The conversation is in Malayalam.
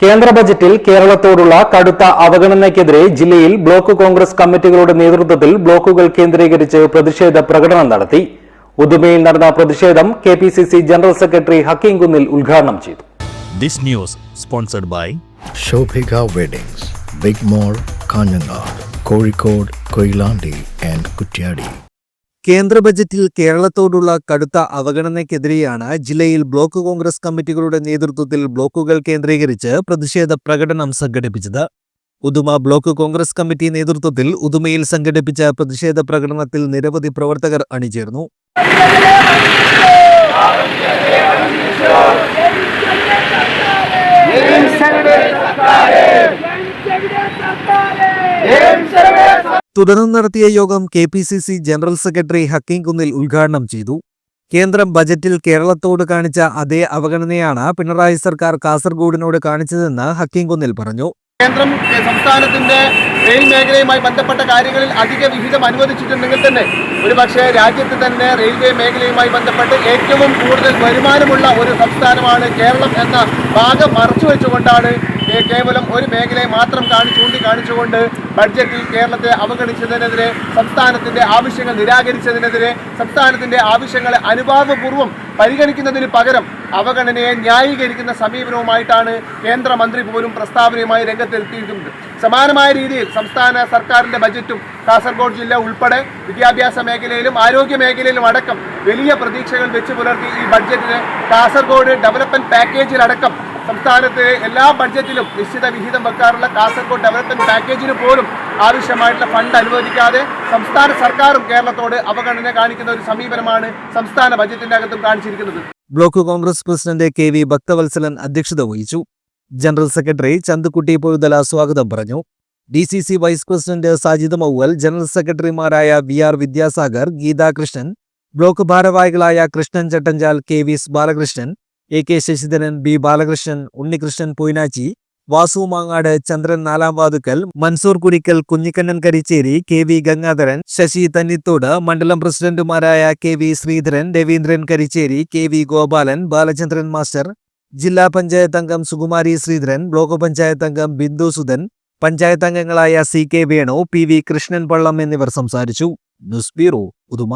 കേന്ദ്ര ബജറ്റിൽ കേരളത്തോടുള്ള കടുത്ത അവഗണനയ്ക്കെതിരെ ജില്ലയിൽ ബ്ലോക്ക് കോൺഗ്രസ് കമ്മിറ്റികളുടെ നേതൃത്വത്തിൽ ബ്ലോക്കുകൾ കേന്ദ്രീകരിച്ച് പ്രതിഷേധ പ്രകടനം നടത്തി ഉദുമയിൽ നടന്ന പ്രതിഷേധം K P C C general secretary Hakeem Kunnil ഉദ്ഘാടനം ചെയ്തു This news sponsored by Shobhika Weddings, Big Mall, Kanyanad, Kozhikode, Koilandi and Kutyadi. കേന്ദ്ര ബജറ്റിൽ കേരളത്തോടുള്ള കടുത്ത അവഗണനയ്ക്കെതിരെയാണ് ജില്ലയിൽ ബ്ലോക്ക് കോൺഗ്രസ് കമ്മിറ്റികളുടെ നേതൃത്വത്തിൽ ബ്ലോക്കുകൾ കേന്ദ്രീകരിച്ച് പ്രതിഷേധ പ്രകടനം സംഘടിപ്പിച്ചത്. ഉദുമ ബ്ലോക്ക് കോൺഗ്രസ് കമ്മിറ്റി നേതൃത്വത്തിൽ ഉദുമയിൽ സംഘടിപ്പിച്ച പ്രതിഷേധ പ്രകടനത്തിൽ നിരവധി പ്രവർത്തകർ അണിചേർന്നു. തുടർന്ന് നടത്തിയ യോഗം K P C C general secretary Hakeem Kunnil ഉദ്ഘാടനം ചെയ്തു. കേന്ദ്രം ബജറ്റിൽ കേരളത്തോട് കാണിച്ച അതേ അവഗണനയാണ് പിണറായി സർക്കാർ കാസർഗോഡിനോട് കാണിച്ചതെന്ന് ഹക്കീം കുന്നിൽ പറഞ്ഞു. കേന്ദ്രം സംസ്ഥാനത്തിന്റെ റെയിൽ മേഖലയുമായി ബന്ധപ്പെട്ട കാര്യങ്ങളിൽ അധിക വിഹിതം അനുവദിച്ചിട്ടുണ്ടെങ്കിൽ തന്നെ. ഒരുപക്ഷെ രാജ്യത്ത് തന്നെ റെയിൽവേ മേഖലയുമായി ബന്ധപ്പെട്ട് ഏറ്റവും കൂടുതൽ വരുമാനമുള്ള ഒരു സംസ്ഥാനമാണ് കേരളം എന്ന ഭാഗം മറച്ചു വെച്ചുകൊണ്ടാണ് കേവലം ഒരു മേഖലയെ മാത്രം കാണി ചൂണ്ടിക്കാണിച്ചുകൊണ്ട് ബഡ്ജറ്റിൽ കേരളത്തെ അവഗണിച്ചതിനെതിരെ സംസ്ഥാനത്തിന്റെ ആവശ്യങ്ങൾ നിരാകരിച്ചതിനെതിരെ സംസ്ഥാനത്തിന്റെ ആവശ്യങ്ങളെ അനുഭാവപൂർവം പരിഗണിക്കുന്നതിന് പകരം അവഗണനയെ ന്യായീകരിക്കുന്ന സമീപനവുമായിട്ടാണ് കേന്ദ്രമന്ത്രി പോലും പ്രസ്താവനയുമായി രംഗത്തെത്തിയിട്ടുണ്ട്. സമാനമായ രീതിയിൽ സംസ്ഥാന സർക്കാരിന്റെ ബജറ്റും കാസർഗോഡ് ജില്ല ഉൾപ്പെടെ വിദ്യാഭ്യാസ മേഖലയിലും ആരോഗ്യ മേഖലയിലും അടക്കം വലിയ പ്രതീക്ഷകൾ വെച്ച് പുലർത്തി ഈ ബഡ്ജറ്റിന് കാസർഗോഡ് ഡെവലപ്മെന്റ് പാക്കേജിലടക്കം സംസ്ഥാനത്തെ എല്ലാ ബഡ്ജറ്റിലും നിശ്ചിത വിഹിതം വെക്കാറുള്ള കാസർഗോഡ് ഡെവലപ്മെന്റ് പാക്കേജിന് പോലും ആവശ്യമായിട്ടുള്ള ഫണ്ട് അനുവദിക്കാതെ സംസ്ഥാന സർക്കാരും കേരളത്തോട് അവഗണന കാണിക്കുന്ന ഒരു സമീപനമാണ് സംസ്ഥാന ബജറ്റിന്റെ അകത്തും കാണിച്ചിരിക്കുന്നത്. Block Congress president K V Bhaktavatsalan അധ്യക്ഷത വഹിച്ചു. ജനറൽ സെക്രട്ടറി ചന്തുക്കുട്ടി പൊഴുതല സ്വാഗതം പറഞ്ഞു. D C C vice president Sajid Mauval general സെക്രട്ടറിമാരായ V R Vidyasagar Geethakrishnan block ഭാരവാഹികളായ Krishnan Chattanchal K V Balakrishnan A K Sasidharan B Balakrishnan Unnikrishnan Poinachi Vasu Mangad Chandran Nalam Vathukkal Mansoor Kurikkal Kunhikannan Karichery K V Gangadharan Sasi Thannithode മണ്ഡലം പ്രസിഡന്റുമാരായ K V Sreedharan Raveendran Karichery K V Gopalan Balachandran master ജില്ലാ പഞ്ചായത്ത് അംഗം സുകുമാരി ശ്രീധരൻ ബ്ലോക്ക് പഞ്ചായത്ത് അംഗം ബിന്ദു സുധൻ പഞ്ചായത്ത് അംഗങ്ങളായ C K Venu P V Krishnan Pallam എന്നിവർ സംസാരിച്ചു. News bureau Uduma.